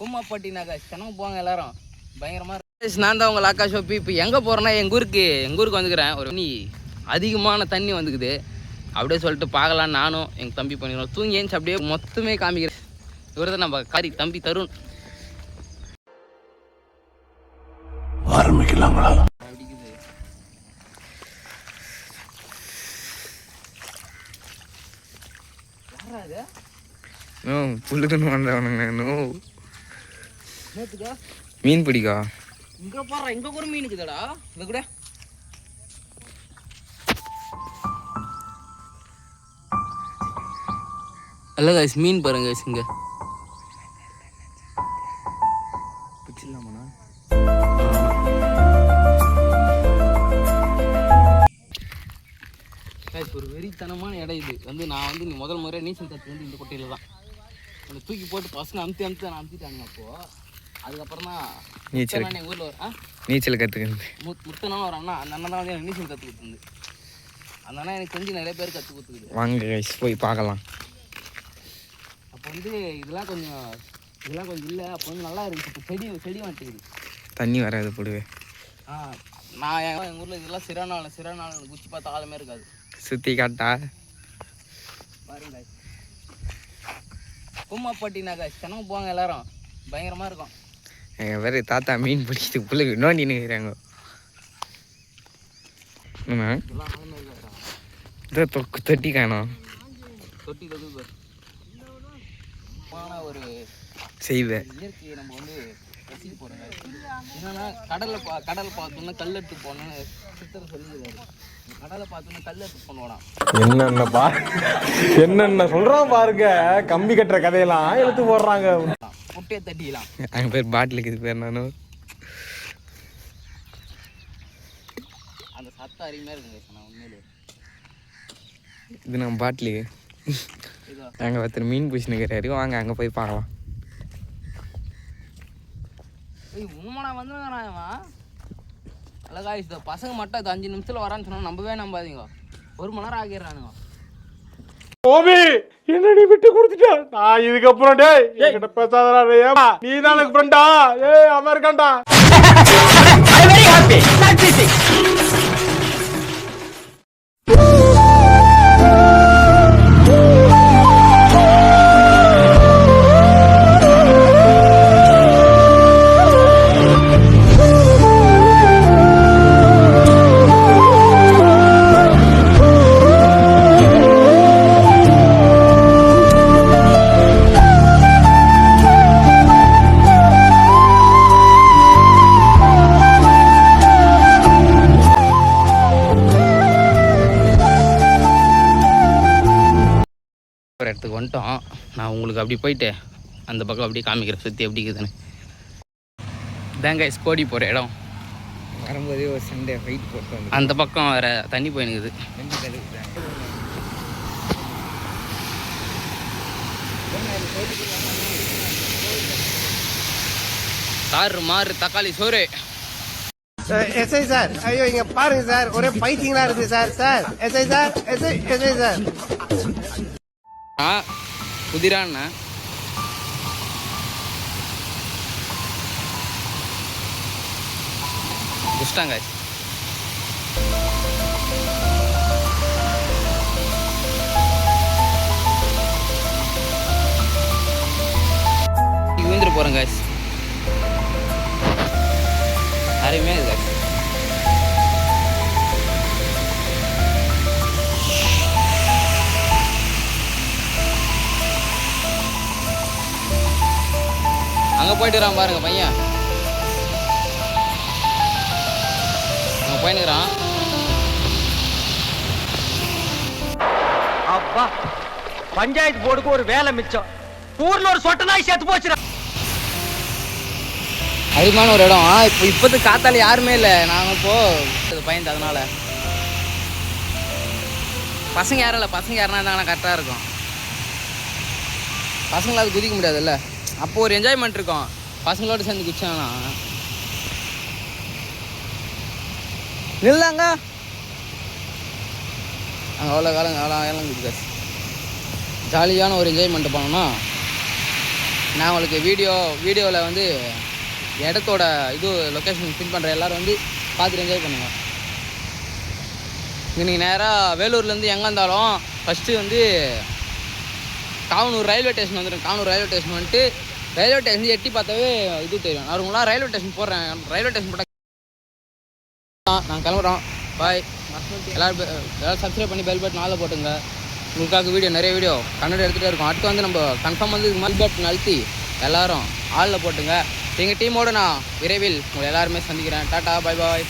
கும்மாப்பட்டி நகாஷ் கனவு போவாங்க எல்லாரும். பயங்கரமா இருக்கு. நான் தான் உங்கள் ஆகாஷ் ஓப்பி இப்போ எங்கே போகிறேன்னா எங்கள் ஊருக்கு எங்கள் ஊருக்கு வந்துக்கிறேன். ஒரு நீ அதிகமான தண்ணி வந்துக்குது. அப்படியே சொல்லிட்டு பார்க்கலாம் நானும் எங்கள் தம்பி பண்ணிடுவோம் தூங்கி ஏஞ்சி அப்படியே மொத்தமே காமிக்கிறேன். இவர் தான் நம்ம காரி தம்பி தருண். ஆரம்பிக்கலாங்களா புல்லுக்குன்னு வந்தவனுங்க நோ மீன் பிடிக்கா? இங்க பாரு இங்க கூட மீன் இருக்குதாடா. இங்க கூட. அல்ல guys மீன் பாருங்க guys இங்க. பிடிச்சிடலாமாண்ணா ஒரு வெறித்தனமான இடம் இது. வந்து நான் வந்து நீ முதல் முறையாக நீச்சல் கற்று வந்து இந்த கொட்டையில தான். அந்த தூக்கி போட்டு பசங்க அமுத்தி அமுத்தி நான் அமுத்திட்டாங்க அப்போ. அதுக்கப்புறம் தான் நீச்சல் எங்கள் ஊரில் ஒரு நீச்சல் கற்றுக்கிறது முத் முத்தனா ஒரு அண்ணா. அந்த அண்ணன் தான் வந்து எனக்கு நீச்சல் கற்றுக் கொடுத்துருந்து அந்த அண்ணா எனக்கு கொஞ்சம் நிறைய பேர் கற்றுக் கொடுத்துக்குது வாங்க போய் பார்க்கலாம். அப்போ வந்து இதெல்லாம் கொஞ்சம் இதெல்லாம் கொஞ்சம் இல்லை. அப்போ வந்து நல்லா இருந்துச்சு. இப்போ செடி செடி வந்துட்டுக்குது தண்ணி வராது போடுவே. ஆ நான் எங்கள் ஊரில் இதெல்லாம் சிறாநாள் சிறாநாள் குச்சி பார்த்த ஆளுமே இருக்காது. சுற்றி காட்டா? பாருங்க கும்மாப்பட்டி நகாஷ் கனவு போவாங்க எல்லாரும். பயங்கரமாக இருக்கும். எங்கள் பேர் தாத்தா மீன் பிடிச்சிட்டு புல்லுக்கு நோண்டி நிற்கிறாங்க இதை இதெல்லாம் ஆளுமே இருக்காதுடா தொக்கு தொட்டி காணோம். ஒரு செய்வேன் நம்ம வந்து என்னன்னா கடலை பா கடலை பார்த்தோன்னா கல் எடுத்து போனோன்னு சித்தர் சொல்லிடுறாரு கடலை பார்த்தோன்னா கல் எடுத்து போனோம் என்னென்ன பா என்னென்ன சொல்றான் பாருங்க. கம்பி கட்டுற கதையெல்லாம் எடுத்து போடுறாங்க. முட்டையை தட்டிக்கலாம் அங்கே பேர் பாட்டிலுக்கு இது பேர் நானும் அந்த சத்தம் அருமையாக இருக்குங்க நான் உண்மையிலே இது நம்ம பாட்டிலுக்கு இதோ அங்கே ஒருத்தர் மீன் பிடிச்சினுக்கிறாரு வாங்க அங்கே போய் பார்க்கலாம். ஏய் உண்மைனா வந்துருங்கிறான் இவன்? அழகா இந்த பசங்க மட்டும் அது அஞ்சு நிமிஷத்தில் வரான்னு சொன்னா நம்பவே நம்பாதீங்க. ஒரு மணி நேரம் ஆகிடுறானுங்க. ஓபி என்னடி விட்டு கொடுத்துட்ட? நான் இதுக்கப்புறம் டேய் என்கிட்ட பேசாதடா டேய் நீ தான் எனக்கு ஃப்ரெண்டா ஏய் அமெரிக்கான்டா ஒரு இடத்துக்கு வந்துட்டோம். நான் உங்களுக்கு அப்படி போயிட்டு அந்த பக்கம் அப்படியே காமிக்கிறேன். சுற்றி எப்படி இருக்குதுன்னு. தேங்காய் கோடி போகிற இடம். வரும்போதே ஒரு சண்டே ஃபைட் போட்டு வந்து அந்த பக்கம் வேற தண்ணி போயினுக்குது. தாறு மாறு தக்காளி சோறு. எஸ்ஐ சார் ஐயோ இங்க பாருங்க சார். ஒரே பைத்தியங்களா இருக்கு sir sir. SI sir SI SI sir. ஆ குதிராண்ணா குஷ்டாங்க விழுந்துட்டு போகிறேன் காய்ஸ் யாரையுமே இது அங்கே போயிட்டு வரான் பாருங்க பையன். அங்கே போயினுக்கிறான் அப்பா பஞ்சாயத்து போர்டுக்கு ஒரு வேலை மிச்சம். ஊர்ல ஒரு சொட்ட நாய் செத்து போச்சுடா. அதிகமான ஒரு இடம். இப்போ இப்போது காத்தால யாருமே இல்லை. நாங்கள் இப்போ இது பயந்து அதனால. பசங்க யாரும் இல்லை. பசங்க யாருனா இருந்தாங்கன்னா கரெக்டாக இருக்கும். பசங்களாவது குதிக்க முடியாதுல்ல. அப்போ ஒரு என்ஜாய்மெண்ட் இருக்கும். பசங்களோட சேர்ந்து குச்சானா நில்லாங்க. நாங்கள் அவ்வளோ காலம் அவ்வளோ காலம் குதிக்காது ஜாலியான ஒரு என்ஜாய்மெண்ட் பண்ணோம்னா நான் உங்களுக்கு வீடியோ வீடியோவில் வந்து இடத்தோட இது லொக்கேஷன் பின் பண்ணுற எல்லோரும் வந்து பார்த்துட்டு என்ஜாய் பண்ணுங்கள் நீங்கள் நேராக வேலூர்லேருந்து எங்கே இருந்தாலும் ஃபஸ்ட்டு வந்து காவனூர் ரயில்வே ஸ்டேஷன் வந்துடும் காவனூர் ரயில்வே ஸ்டேஷன் வந்துட்டு ரயில்வே ஸ்டேஷன் எட்டி பார்த்தாவே இது தெரியும். அவங்களாம் ரயில்வே ஸ்டேஷன் போடுறேன் ரயில்வே ஸ்டேஷன் போட்டால் நான் கிளம்புறோம். பாய் எல்லாரும் பெ- எல்லாரும் சப்ஸ்கிரைப் பண்ணி பெல் பட்டன் நாளில் போட்டுங்க. உங்களுக்காக வீடியோ நிறைய வீடியோ கன்னடம் எடுத்துகிட்டே இருக்கும். அடுத்து வந்து நம்ம கன்ஃபார்ம் வந்து பெல் பட்டன் அழுத்தி எல்லாரும் ஆளில் போட்டுங்க. எங்கள் டீமோடு நான் விரைவில் உங்களை எல்லாருமே சந்திக்கிறேன். டாட்டா பாய் பாய்